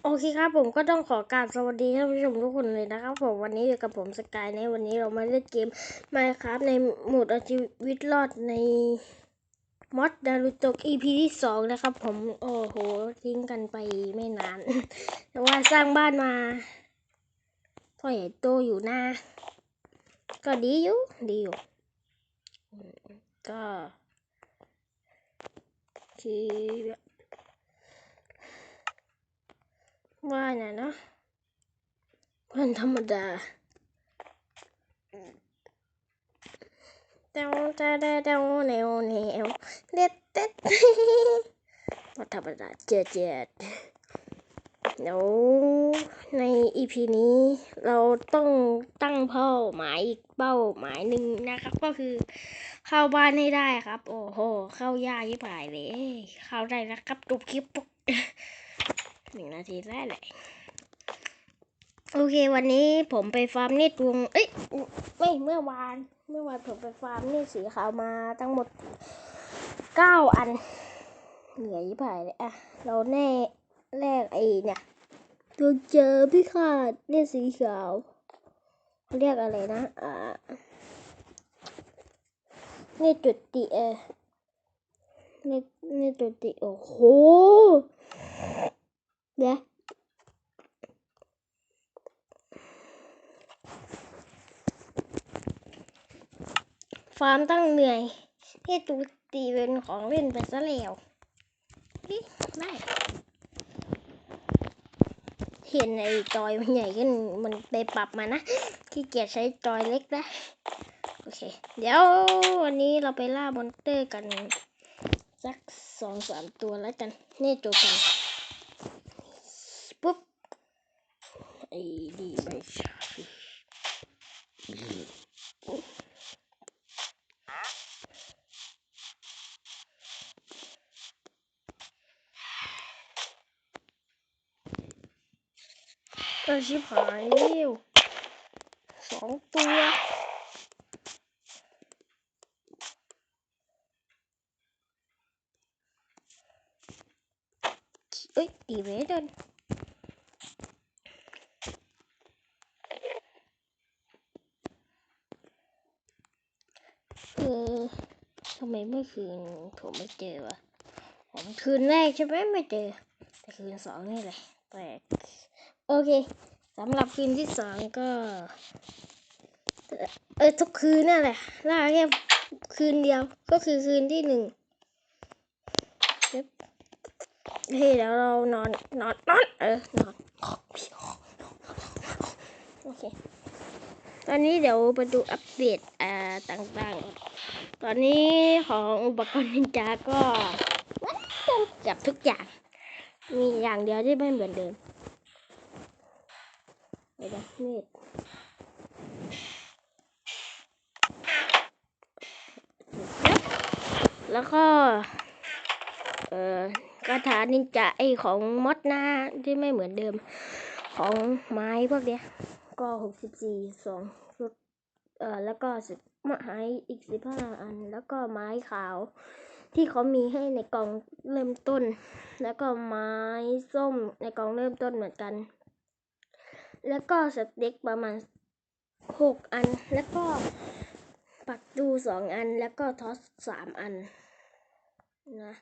โอเคครับผมก็ต้องขอกราบสวัสดีท่านผู้ชมทุกคนเลยนะครับผมวันนี้อยู่กับผมสกายในวันนี้เรามาเล่นเกม Minecraft ในโหมดเอาชีวิตรอดในมอดดารุตก EP ที่สองนะครับผมโอ้โหทิ้งกันไปไม่นาน แต่ว่าสร้างบ้านมาพ่อใหญ่โตอยู่นะก็ดีอยู่ดีอยู่ ก็คือแบบ ว่าน่ะเนาะวันธรรมดา เดาเดาเดาเดาแนวแนวเด็ดเด็ดวันธรรมดาเจ็ดเจ็ดเดี๋ยวในอีพีนี้เราต้องตั้งเป้าหมายอีกเป้าหมายหนึ่งนะครับ ก็คือเข้าบ้านให้ได้ครับ โอ้โห เข้ายากยิ่งายเลย เข้าได้นะครับดูคลิปปุ๊บ หนึ่งนาทีได้แหละโอเค วันนี้ผมไปฟาร์มเนตรวงเอ้ยไม่เมื่อวาน เมื่อวานผมไปฟาร์มเนตรสีขาวมาทั้งหมดเก้าอันเหนื่อยยิ่งายเลยอะเราแน่แรกไอ้เนี่ยตัวเจอพี่ขาดเนตรสีขาวเรียกอะไรนะอ่าเนตรจุดติเออเนตรเนตรจุดติโอ้โห เดี๋ยวฟาร์มตั้งเหนื่อยให้ตูตีเป็นของเล่นไปซะแล้วได้เห็นไอ้จอยมันใหญ่ขึ้นมันไปปรับมานะขี้เกียจใช้จอยเล็กนะโอเค เดี๋ยววันนี้เราไปล่ามอนเตอร์กัน สักสองสามตัวแล้วกัน นี่ตัวกัน ปุ๊บ ไอ้ดีไม่ใช่เออชิบหายเร็วสองตัว เอ้ยตีเวเดิน เออทำไมเมื่อ คืนผมไม่เจอวะผมคืนแรกใช่ไหมไม่เจอ แต่คืนสองนี่แหละแปลกโอเคสำหรับคืนที่สองก็ เออทุกคืนนั่นแหละล่าแค่คืนเดียวก็คือคืนที่หนึ่งเฮ้ยเดี๋ยวเรานอนนอนนอนเออนอนโอเค ตอนนี้เดี๋ยวไปดูอัปเดตอ่าต่างๆ ตอนนี้ของอุปกรณ์นินจาก็เกือบทุกอย่าง มีอย่างเดียวที่ไม่เหมือนเดิมไปดูเมดแล้วก็ เอ่อกระถานินจาไอของมดหน้าที่ไม่เหมือนเดิม ของไม้พวกเนี้ย ก็หกสิบสี่สองชุด เอ่อ แล้วก็สิบ ไม้อีกสิบห้าอัน แล้วก็ไม้ขาว ที่เขามีให้ในกล่องเริ่มต้น แล้วก็ไม้ส้มในกล่องเริ่มต้นเหมือนกัน แล้วก็สเต็กประมาณหกอัน แล้วก็ปักดูสองอัน แล้วก็ทอสสามอันนะ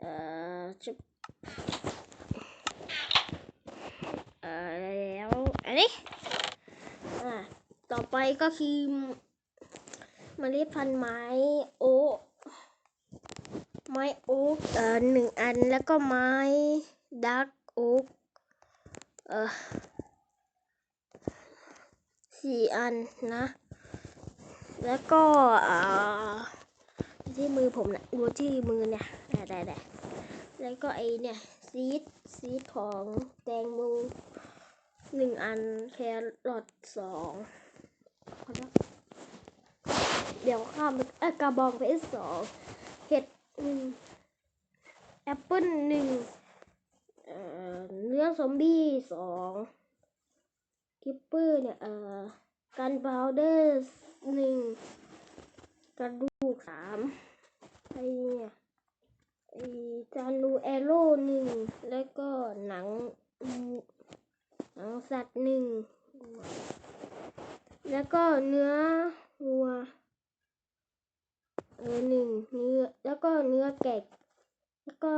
เอ่อจุบเอ่อแล้วอันนี้อ่าต่อไปก็คือ เมล็ดพันธุ์ไม้โอ๊กไม้โอ๊กเอ่อหนึ่งอันแล้วก็ไม้ดักโอ๊กเอ่อสี่อันนะ แล้วก็อ่าที่มือผมนะดูที่มือเนี่ยได้ได้ได้แล้วก็ไอเนี่ยซีดซีดของแตงโมหนึ่งอันแครอทสองขอโทษเดี๋ยวข้ามกระบองเพชรสองเห็ดหนึ่งแอปเปิ้ลหนึ่งเอ่อเนื้อซอมบี้สองกิปเปอร์เนี่ยเอ่อกันพาวเดอร์หนึ่งกระดูกสามไอเนี่ยไอจานูแอโร่หนึ่งแล้วก็หนังหนังสัตว์หนึ่งแล้วก็เนื้อวัว เออหนึ่งเนื้อแล้วก็เนื้อแกะแล้วก็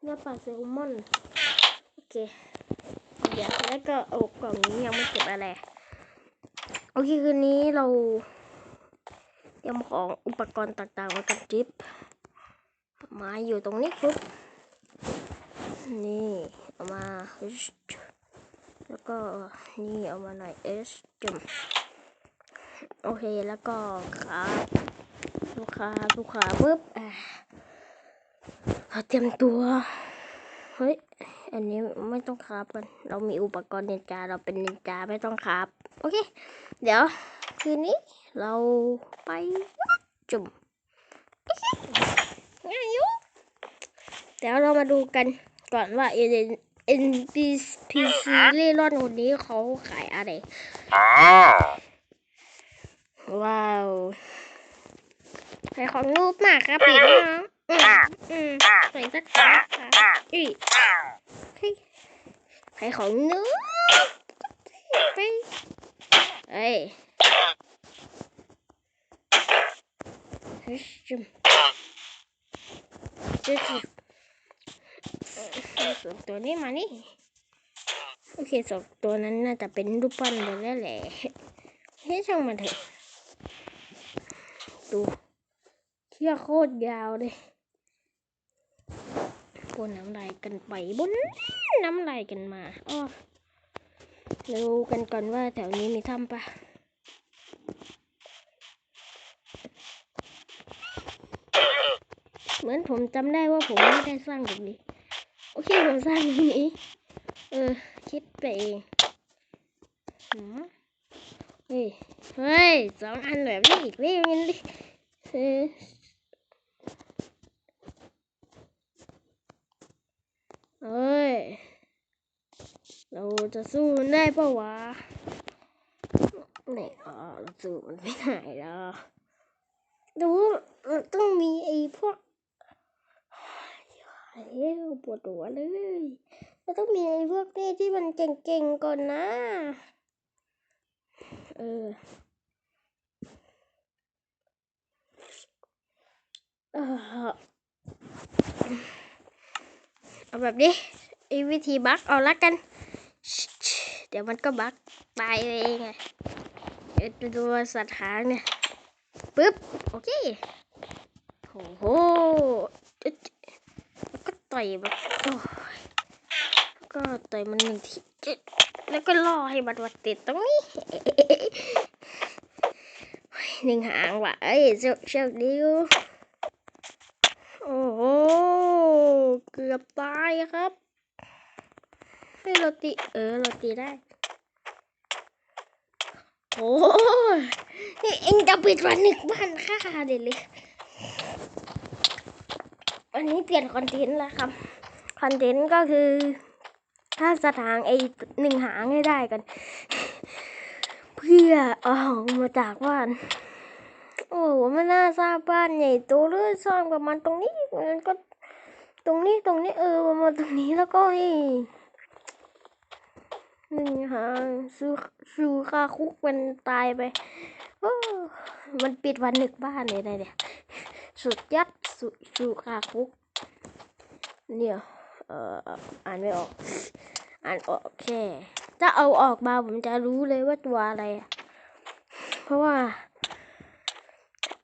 เนื้อปลาแซลมอนโอเคเดี๋ยวแล้วก็โอ้กล่องนี้ยังไม่เก็บอะไรโอเคคืนนี้เราเตรียมของอุปกรณ์ต่างๆไว้กันจิ๊บไมาอยู่ตรงนี้ครับนี่เอามาแล้วก็นี่เอามาหน่อยเอสจุ่มโอเคแล้วก็ขา ลูกค้าลูกค้าปุ๊บอะเราเตรียมตัว เฮ้ย อันนี้ไม่ต้องคราบกัน เรามีอุปกรณ์นินจาเราเป็นนินจาไม่ต้องคราบโอเค เดี๋ยว คืนนี้เราไปจุ่มโอเคง่ายอยู่เดี๋ยวเรามาดูกันก่อนว่าเอ็นเอ็นพีพีซีเล่ร่อนคนนี้เขาขายอะไร ว้าว ขายของรูปมากครับพี่น้องอืมอืมใส่สักครั้งค่ะอีเฮ้ยขายของนูบไปเอ้ยเฮ้ยจุ่มจุ่มจุ่มเอาสองตัวนี้มานี่โอเคสองตัวนั้นน่าจะเป็นรูปปั้นไปแล้วแหละเฮ้ยช่างมันเถอะดู เชือกโคตรยาวเลยบนน้ำลายกันไปบนน้ำลายกันมาอ้อเราดูกันก่อนว่าแถวนี้มีถ้ำปะเหมือนผมจำได้ว่าผมไม่ได้สร้างแบบนี้ โอเคผมสร้างแบบนี้ เออ คิดไปเองหืมเฮ้ย เฮ้ยสองอันแบบนี้อีกแล้วงั้นดิ เฮ้ย เราจะสู้มันได้ปะวะไม่เออเราสู้มันไม่ได้หรอกดูเราต้องมีไอ้พวกเฮ้ยปวดหัวเลยเราต้องมีไอ้พวกนี้ที่มันเก่งๆก่อนนะ เออเออ เอาแบบนี้ไอ้วิธีบักเอาละกัน เดี๋ยวมันก็บักตายเองไงเดี๋ยวจะดูสถานเนี่ยปึ๊บโอเคโอ้โหแล้วก็ต่อยมันแล้วก็ต่อยมันหนึ่งทีแล้วก็ล่อให้มันมาติดตรงนี้หนึ่งหางว่ะเอ้ยเชือกเชือเดียวโอ้โห เกือบตายครับให้เราตีเออเราตีได้โอ้ยนี่เองจะปิดวันหนึ่งบ้านค่าเด็ดเลยวันนี้เปลี่ยนคอนเทนต์แล้วครับ คอนเทนต์ก็คือถ้าสถางไอหนึ่งหางให้ได้กัน เพื่อเอามาจากบ้าน โอ้โหไม่น่าทราบบ้านใหญ่โตเลยสร้างประมาณตรงนี้มันก็ ตรงนี้ตรงนี้เออประมาณตรงนี้แล้วก็ให้หนึ่งหางซูซูคาคุกมันตายไปโอ้มันปิดวันหนึ่งบ้านเลยนะเนี่ยสุดยัดสุซูคาคุก เนี่ยเอ่ออ่านไม่ออก อ่านออกแค่ถ้าเอาออกมาผมจะรู้เลยว่าตัวอะไร เพราะว่า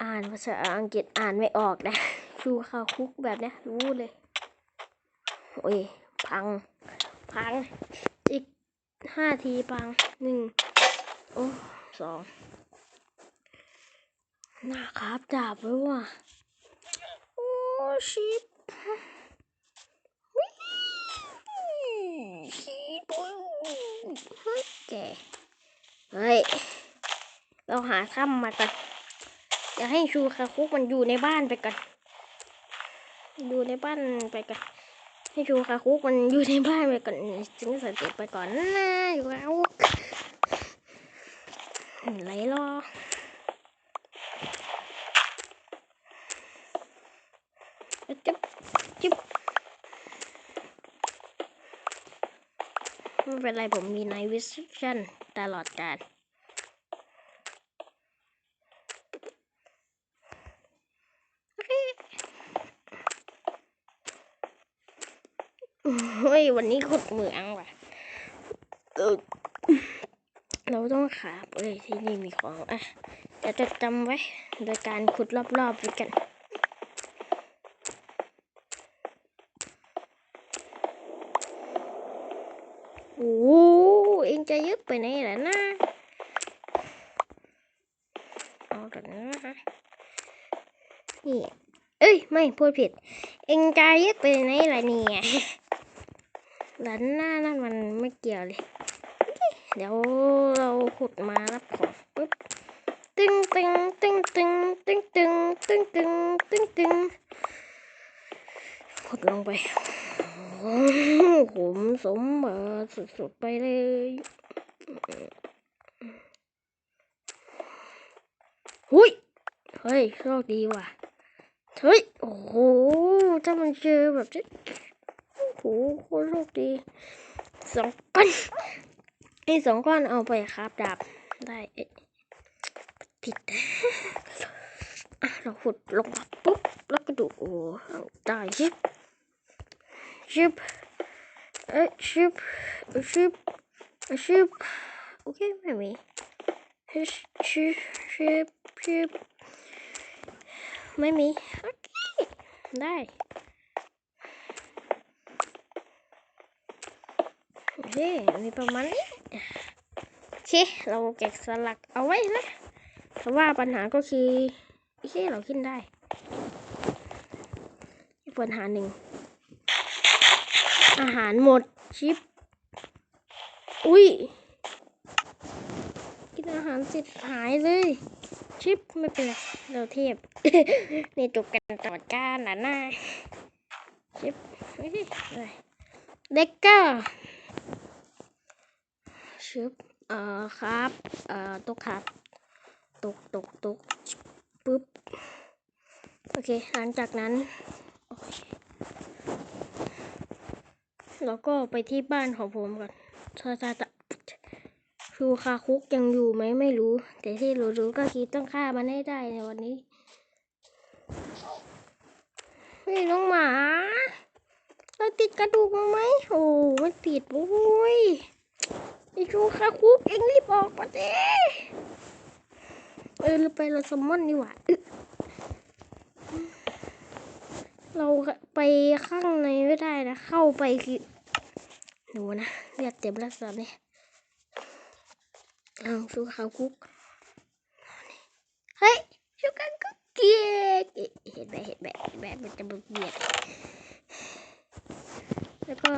อ่านภาษาอังกฤษอ่านไม่ออกนะดูข่าวคุกแบบเนี้ยรู้เลย โอ้ย พัง พัง อีกห้าทีพังหนึ่งโอ้สองน้าครับดาบไว้ว่ะ โอ้ชิปชิปเฮ้ยแกเฮ้ย เราหาถ้ำมากันจะให้ชูคาคุกมันอยู่ในบ้านไปก่อนอยู่ในบ้านไปก่อน ให้ชูคาคุกมันอยู่ในบ้านไปก่อนจึงสติไปก่อนนะอยู่แล้วไหลรอจิ๊บจิ๊บไม่เป็นไรผมมีไนวิชั่นตลอดการโอเคเฮ้ย วันนี้ขุดเหมืองว่ะเราต้องขาบเอ้ยที่นี่มีของอะจะจดจำไว้โดยการขุดรอบๆด้วยกันโอ้เองจะยึดไปไหนล่ะนะเอาแต่นะนี่เอ้ย ไม่พูดผิด เองจะยึดไปไหนล่ะเนี่ย หลันหน้านั่นมันไม่เกี่ยวเลย เดี๋ยวเราขุดมารับของปุ๊บตึงตึงตึงตึงตึงตึงตึงตึงตึงตึงขุดลงไปโอ้โหผมสมบัติสุดๆไปเลยหุยเฮ้ยโชคดีว่ะ เฮ้ย โอ้โหถ้ามันเจอแบบนี้ โอ้โหโคตรโชคดีสองก้อนไอ้สองก้อนเอาไปครับดาบได้ผิดเราขุดลงมาปุ๊บแล้วก็ดูโอ้ได้ชิบชิบเอ้ยชิบชิบชิบโอเคไม่มีชิชิบชิบชิบไม่มีโอเคได้โอ เคมีประมาณนี้เคเราเก็บสลักเอาไว้นะแต่ว่าปัญหาก็คือโอเคเราขึ้นได้ปัญหาหนึ่ง อาหารหมดชิป อุ้ย กินอาหารเสร็จหายเลย ชิปไม่เป็นไรเราเทียบนี่จบกันตลอดกาลนะหน้าชิปเฮ้ยเด็กกอร์ ชิปเอ่อครับเอ่อตกครับ ตกตกตกปุ๊บ โอเค หลังจากนั้นเคแล้วก็ไปที่บ้านของผมก่อนถ้าถ้าถ้าชูคาคุกยังอยู่ไหมไม่รู้ แต่ที่รู้ๆก็คือต้องฆ่ามันให้ได้ในวันนี้เฮ้ยน้องหมา เราติดกระดูกมาไหมโอ้ไม่ติดโอ้ย ไอชูคาคุกเอ็งรีบออกมาเด้เออเราไปเราสมอนดีกว่าอึ๊ะเราไปข้างในไม่ได้นะ เข้าไปคือหนูนะเลือดเต็มแล้วตอนนี้เอาชูขาวคุกเฮ้ยชูขาวคุกเกลียเห็นไหมเห็นไหมเห็นไหมมันจะบุกเบียด แล้วก็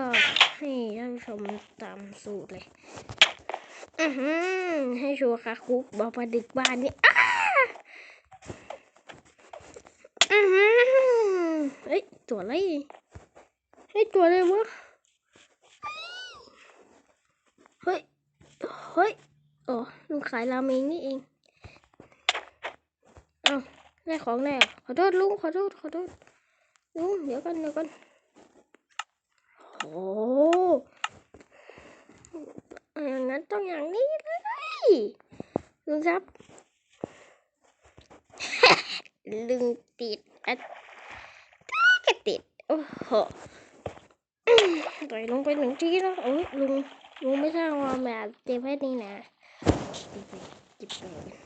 ให้ท่านชมตามสูตรเลยอือหือให้ชูคาคุกบอกประดึกบ้านนี่อ้าอือหือเฮ้ยตัวอะไรเฮ้ยตัวอะไรวะเฮ้ยเฮ้ยโอ๋อลุงขายราเมงนี่เองเอาได้ของแล้วขอโทษลุงขอโทษขอโทษลุงเดี๋ยวกันเดี๋ยวกัน โอ้ย่างนั้นต้องอย่างนี้เลยลุงครับลุงติดอะก็ติด โอ้โหต่อยลงไปหนึ่งทีแล้วโอ้ยลุงลุงไม่ใช่ว่าแบบเจ็บแค่นี้นะจิบไปจิบไป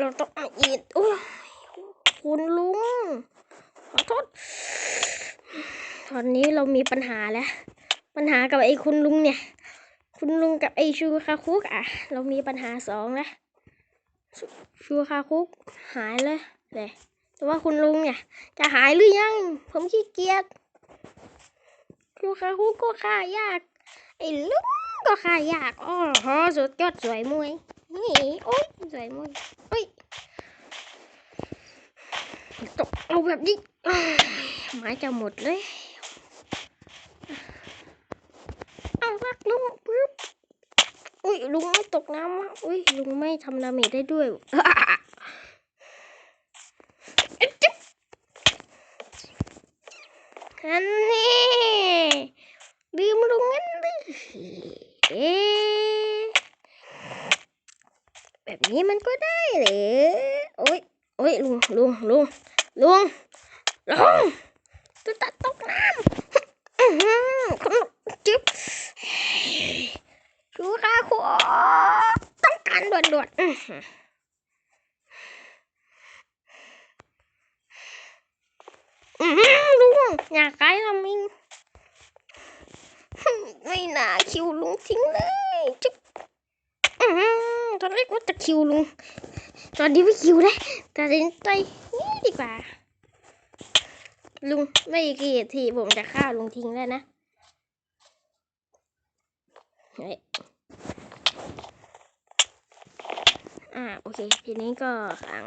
เราต้องเอาอีกโอ้ยคุณลุง ขอโทษ ตอนนี้เรามีปัญหาแล้ว ปัญหากับไอ้คุณลุงเนี่ย คุณลุงกับไอ้ชูคาคุกอะ เรามีปัญหาสองแล้ว ชูคาคุกหายเลยเลยแต่ว่าคุณลุงเนี่ย จะหายหรือยัง ผมขี้เกียจชูคาคุกก็ฆ่ายาก ไอ้ลุง ก็ฆ่ายากอ๋อฮะสุดยอดสวยมวยนี่โอ๊ยสวยมวยโอ๊ยตกเอาแบบนี้อ้ายไม้จะหมดเลยเอารักลุงปึ๊บอุ้ยลุงไม่ตกน้ำวะอุ้ยลุงไม่ทำดาเมจได้ด้วยอันนี้ลืมลุงงั้นดิ เอ๊แบบนี้มันก็ได้เหรอโอ้ยโอ้ยลุงลุงลุงลุงลุงจะตัดตกน้ำคุณจิ๊บชูขาขวาต้องการด่วนๆอื้อหืออื้อหือลุงอยากไกลละมิง ไม่น่าคิวลุงทิ้งเลยจุ๊บอื้อหือตอนแรกว่าจะคิวลุง ตอนนี้ไม่คิวแล้วตัดสินใจนี่ดีกว่า ลุงไม่กี่ทีผมจะฆ่าลุงทิ้งแล้วนะเฮ้ยอ่าโอเค ทีนี้ก็ขัง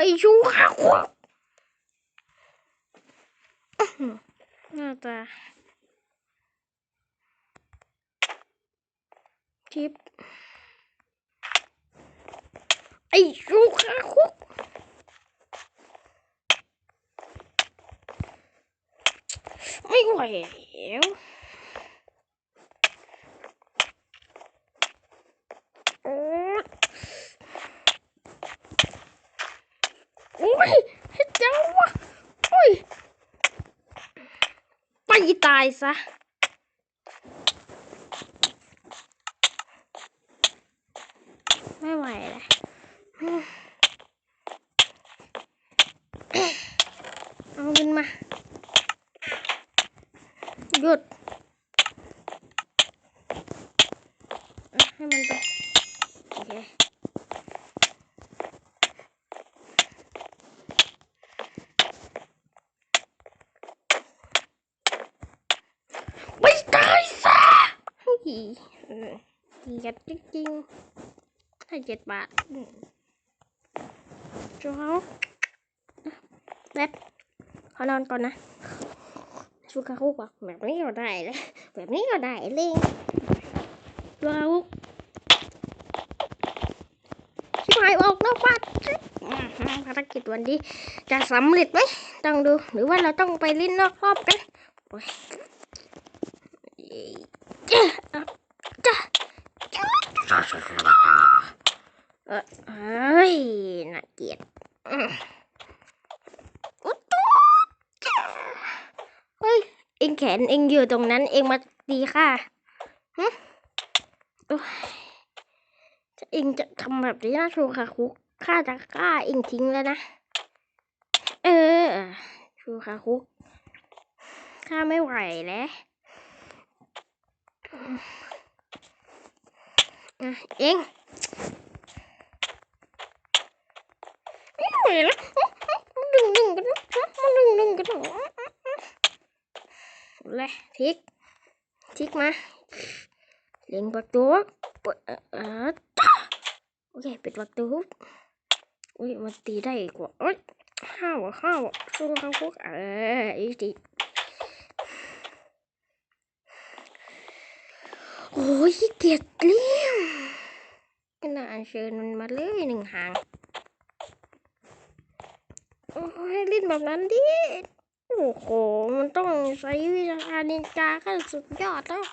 หวยชูขาขวบอื้อหือหน้าตาทิปไอชูขาขวบไม่ไหวแล้วโอ๊ย โอ้ยเฮ็ดจังวะโอ้ย ไปตาย ซะ ไม่ไหวเลยเอาขึ้นมา หยุด ให้มันไป โอเค ไม่ตายซะเฮ้ยเออ เหยียดจริงๆให้เจ็ดบาทจ้าแป๊บขอนอนก่อนนะชูกาคุกบอกแบบนี้ก็ได้เลยแบบนี้ก็ได้เลยว้าวชิบหายออกนอกบ้านภารกิจวันนี้ จะสำเร็จไหมต้องดู หรือว่าเราต้องไปลิ้นนอกรอบกันโอ้ย จ้ะอะจ้ะ เออเฮ้ยน่าเกลียดอืมอุ๊ยตุ๊ดเฮ้ย เองแขนเองอยู่ตรงนั้น เองมาตีข้าหึเองจะทำแบบนี้นะชูคาคุกข้าจะฆ่าเองทิ้งแล้วนะ เออชูคาคุกข้าไม่ไหวแล้ว เองไม่ไหวแล้วดึงดึงกันมาดึงดึงกันเลยทิกทิกมาเล็งประตูเปิดโอเคปิดประตูอุ้ยมันตีได้กว่าเอ้ยห้าวอะห้าวอะช่วงเขาพวกเอออ้ตีโอ้ยเกียดเลี้ย งก็น่าอัญเชิญมันมาเลยหนึ่งหาง โอ้ยเล่นแบบนั้นดิ โอ้โห มันต้องใช้วิชานินจาขั้นสุดยอดแล้ว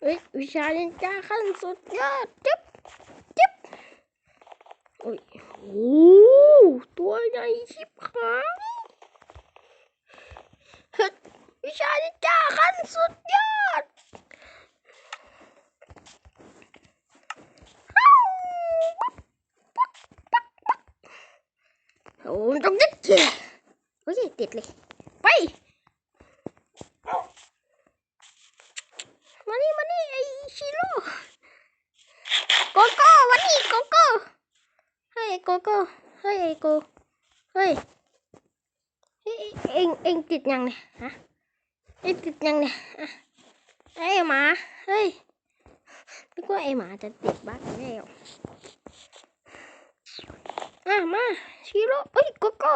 เฮ้ยวิชานินจาขั้นสุดยอดจึ๊บจึ๊บโอ้ยโอ้ตัวใหญ่ชิบหายเฮ้ยวิชานินจาขั้นสุดยอด โอ้ยต้องยึดเกียร์โอ้ยติดเลยไปมานี่มานี่ไอชิโร่โกโก้วันนี้โกโก้เนึกว่าไอหมาจะติดบั๊กแล้วอะมาชิโร่เอ้ยโกโก้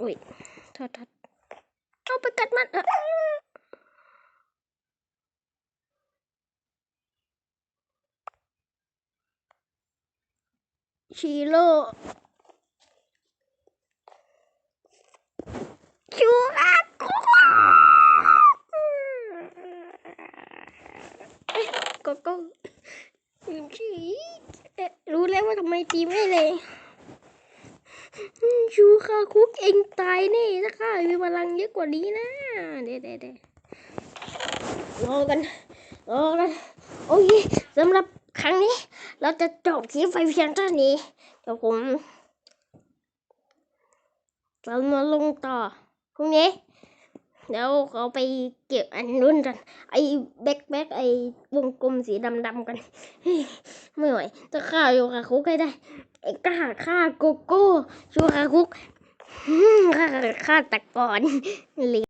อุ้ยทษโทษเอาไปกัดมันเถอะชิโร่ชูอา กุเอ้ยโกโก้ชีเอ๊ะรู้แล้วว่าทำไมตีไม่เลยชูคาคุกเองตายแน่ถ้าข้ามีพลังเยอะกว่านี้นะเด็ดเด็ดรอกันรอกันโอเคสำหรับครั้งนี้ เราจะจบคลิปไปเพียงเท่านี้เดี๋ยวผมจะมาลงต่อพรุ่งนี้ แล้วเขาไปเก็บอันนู้นกัน ไอ้แบ็คแบ็คไอ้วงกลมสีดำๆกัน ไม่ไหวจะฆ่าโยคาคุกให้ได้ ไอ้กล้าฆ่าโกโก้โยคาคุกฆ่าฆ่าตะกอนเหลย